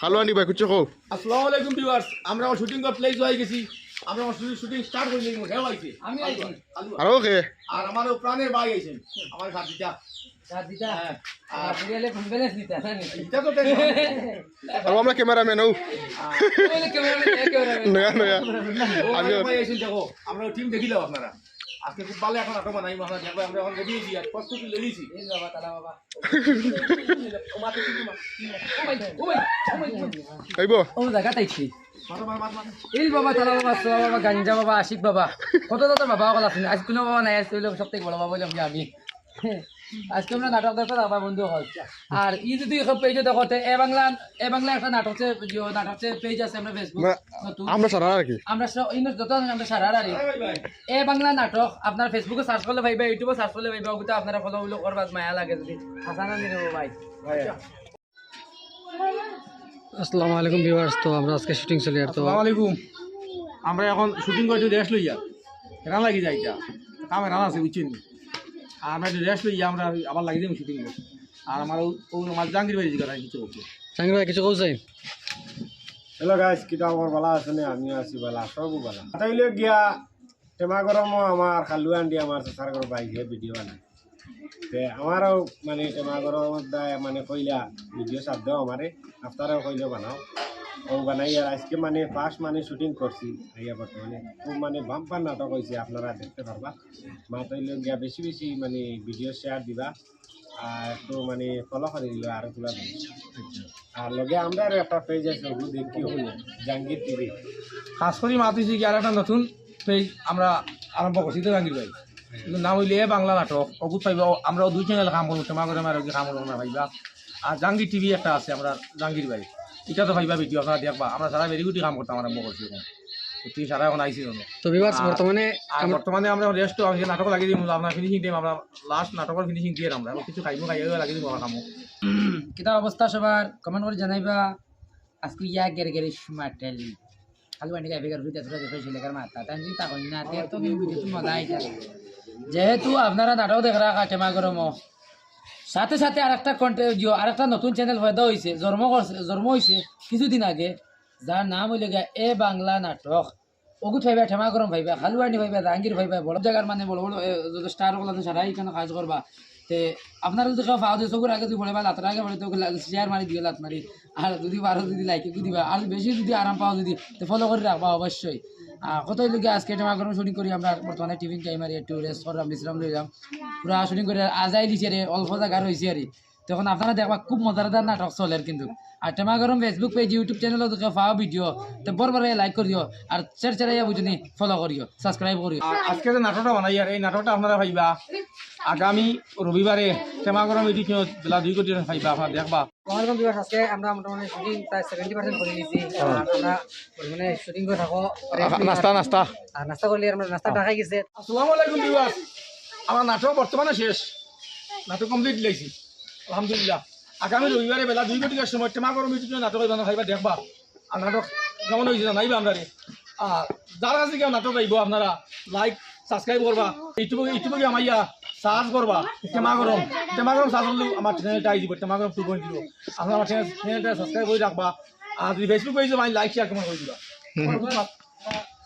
খালো আনি ভাই কুচো কো আসসালামু আলাইকুম ভিউয়ার্স আমরা শুটিং কর প্লেস হয়ে গেছি। আমরা শুটিং স্টার্ট করে নিলাম হেও আইছে আমি আইছি। আলু। আর ওকে? আর আমার প্রাণের ভাই আইছেন। আমার সাথীটা। চার দিতা হ্যাঁ। আর সিরিয়ালে ফোন ব্যালেন্স দিতা জানি এটা তো টেনশন আর আমরা ক্যামেরাম্যান ও বলে কেমন একেবারে নয়া নয়া। ও আমি ভাই আইছেন দেখো আমরা টিম দেখিলাম আপনারা। আজকে খুব ভালো এখন নাটক নাই মহারাজ। একবার আমরা এখন রেডি হয়েছি আর প্রস্তুতি লেগেছি এই বাবা বাবা। এই বাবা বাবা সোয়া বাবা গাঞ্জা বাবা আশিক বাবা। কত বাবা কল আছে। আজ কোনো বাবা নাই আজকে সব থেকে বড় বাবা বললাম আমি। আজকে আমরা নাটক দেখতে যাবা বন্ধু হল আর ই যদি এখন পেজে দেখতে এ বাংলা এ বাংলা একটা নাটক আছে যে নাটক আছে পেজ আছে আমরা ফেসবুক আমরা সারা আর কি। আমরা যত আমরা সারা আরে এ বাংলা নাটক আপনার ফেসবুকে সার্চ করলে ভাইবা ইউটিউবে সার্চ করলে ভাইবা ওগুলো আপনারা ফলো উলো করবা মায়া লাগে যদি। হাসানা নিয়ে নেব ভাই। আসসালামু আলাইকুম ভিউয়ার্স তো আমরা আজকে শুটিং চলি আর তো। আসসালামু আলাইকুম। আমরা এখন শুটিং করে রেস্ট লইয়া রান লাগি যাই এটা কামে রান আছে বুঝছেন? আর আমরা রেস্ট লইয়া আমরা আবার লাগি দিই শুটিং আর আমার ও আমার জাহাঙ্গীর বাড়ি জিজ্ঞাসা কিছু বলছে। সাঙ্গি ভাই কিছু কৌছাই হ্যালো গাইস কিতা আমার বালা আছে নে? আমি আছি বালা সবু বালা তাইলে গিয়া টেমা গরম আমার খালু আন্ডি আমার সার করে বাইক হে ভিডিও বানাই তে আমারও মানে টেমা গরম মানে কইলা ভিডিও সাথ দাও আমারে আফতারও কইলে বানাও। ও বানাই আর আজকে মানে ফার্স্ট মানে শুটিং করছি আইয়া বর্তমানে। খুব মানে বাম্পার নাটক হয়েছে আপনারা দেখতে পারবা। মা তাইলে গিয়া বেশি বেশি মানে ভিডিও শেয়ার দিবা। আর একটু মানে ফলো করে দিল আর তোলা আর লগে আমরা একটা পেজ আছে, ওগুলো দেখি হল জাহাঙ্গীর টিভি। খাস করে মাতিছি কি আর একটা নতুন পেজ আমরা আরম্ভ করছি তো জাহাঙ্গীর ভাই। নাম হইলে বাংলা নাটক। অগুত পাইবা আমরা দুই চ্যানেল কাম করব, টেমা করে মারো কাম করব না ভাইবা। আর জাহাঙ্গীর টিভি একটা আছে, আমরা জাহাঙ্গীর ভাই। এটা তো ভাইবা ভিডিও আপনারা দেখবা। আমরা সারা কাম করতাম আরম্ভ করছি এখন তুই সারা এখন আইসি তো আর- বর্তমানে বর্তমানে আমরা রেস্ট আমি নাটক লাগিয়ে আমরা ফিনিশিং দিই আমরা লাস্ট নাটকের ফিনিশিং দিয়ে আমরা কিছু খাইমু খাইয়া লাগিয়ে দিই আমরা কামো। কিতা অবস্থা সবার কমেন্ট করে জানাইবা। আজকে ইয়া গেরে গেরে মাটালি খালি বান্ডি ভিতরে দেখে তাই যদি না তে তো আমি ভিডিও মজা আইতা। যেহেতু আপনারা নাটক দেখ রাখা টেমা গরম সাথে সাথে আরেকটা আর একটা নতুন চ্যানেল পয়দা হয়েছে জন্ম জন্ম হয়েছে কিছুদিন আগে যার নাম হইলে এ বাংলা নাটক। অগুত ভাইবা ঠেমা গরম ভাইবা হালুয়ানি ভাইবা জাহাঙ্গীর ভাইবা, বড় জায়গার মানে বড় বড় স্টারগুলো সারাই কেন কাজ করবা তে আপনারা যদি পাওয়া যায় চকুর আগে বলে বা লাতার আগে বলে তো শেয়ার মারি দিয়ে লাত মারি। আর যদি বারো যদি লাইকে দিবা, আর বেশি যদি আরাম পাও যদি, তো ফলো করে রাখবা অবশ্যই। কতই লোকে আজকে এটা গরম শুটিং করি, আমরা বর্তমানে টিফিন টাইম আর একটু রেস্ট করলাম, বিশ্রাম লইলাম। পুরা শুটিং করে আজাই দিছে রে, অল্প জায়গা রয়েছে আর তখন আপনারা দেখবা, খুব মজাদার নাটক চলে কিন্তু। আর টেমা গরম ফেসবুক পেজ ইউটিউব চ্যানেল পাওয়া ভিডিও তো বরবার লাইক করিও আর শেয়ার শেয়ার বুঝনি ফলো করিও সাবস্ক্রাইব করিও আজকে যে নাটকটা বানাই আর এই নাটকটা আপনারা ভাইবা আগামী রবিবারে টেমা গরম এটি বেলা দুই কোটি ভাইবা আপনারা দেখবা। আমাদের বিভাগ আজকে আমরা মোটামুটি শুটিং প্রায় সেভেন্টি পার্সেন্ট করে নিয়েছি আমরা মানে শুটিং করে থাকো। নাস্তা নাস্তা। আর নাস্তা করলে আমরা নাস্তা ঢাকাই গেছে। আসসালামু আলাইকুম বিবাস আমার নাটক বর্তমানে শেষ। নাটক কমপ্লিট লাইছি আলহামদুলিল্লাহ। আগামী রবিবারে বেলা দুই কোটির সময় টেমা গরম এটি নাটক বানা ভাইবা দেখবা। আর নাটক কেমন হয়েছে জানাইবা আপনারা আর যারা আছে কেউ নাটক আইব আপনারা লাইক সাবস্ক্রাইব করবা ইউটিউবে ইউটিউবে আমার ইয়া সার্চ করবা টেমা গরম টেমা গরম সার্চ করলে আমার চ্যানেলটা আই দিব টেমা গরম টু পয়েন্ট জিরো আপনারা আমার চ্যানেল চ্যানেলটা সাবস্ক্রাইব করে রাখবা আর যদি ফেসবুক পেজে আমি লাইক শেয়ার কেমন করে দিবা।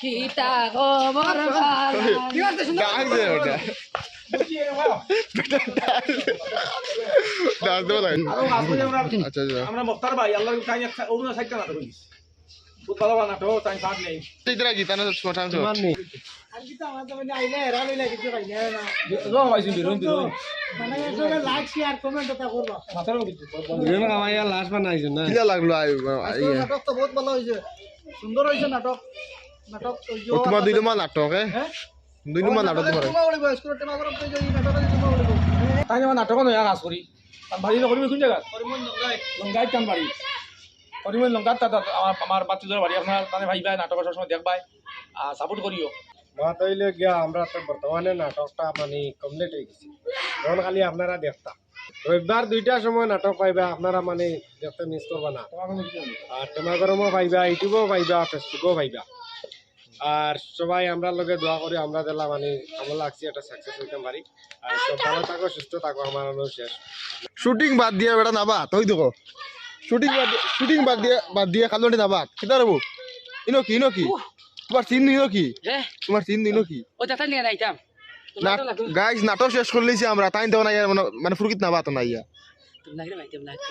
কিতা খবর ডাক দে ওটা ডাক দে ভাই আচ্ছা আচ্ছা আমরা মুক্তার ভাই আল্লাহর কাছে একটা সাইডটা না কিলা লাগল আই নাটক তো বহুত ভালো হয়েছে সুন্দর হয়েছে নাটক নাটক ও তোমার দুই নম্বর নাটক। দুই নম্বর নাটক তোমার তাই আমার নাটক নয়া কাজ করি আর বাড়ি কোন জায়গা লঙ্গাই কান বাড়ি পরিমল লঙ্কার দাদা আমার আমার বাচ্চাদের বাড়ি আপনার মানে ভাইবা নাটকের সবসময় দেখবাই সাপোর্ট করিও মা গিয়া আমরা তো বর্তমানে নাটকটা মানে কমপ্লিট হয়ে গেছে। তখন খালি আপনারা দেখতা। রবিবার দুইটার সময় নাটক পাইবা আপনারা মানে দেখতে মিস করবা না। আর টেমাগরমও পাইবা ইউটিউবও পাইবা ফেসবুকও পাইবা। আর সবাই আমরা লগে দোয়া করি আমরা দিলা মানে আমার লাগছি একটা সাকসেস হইতে পারি। আর সব ভালো থাকো সুস্থ থাকো আমার শেষ। শুটিং বাদ দিয়ে বেটা নাবাত ওই দেখো। শুটিং বাদ শুটিং বাদ দিয়ে বাদ দিয়ে খালি নাবাত কিতা রবো ইনো কি ইনো কি? তোমার চিন ইনো কি? রে তোমার চিন ইনো কি? ও দাতা নিয়ে নাইতাম গাইজ নাটক শেষ করলেছি আমরা তাই দেওয়া নাই মানে ফুরকিত নাবাত না ইয়া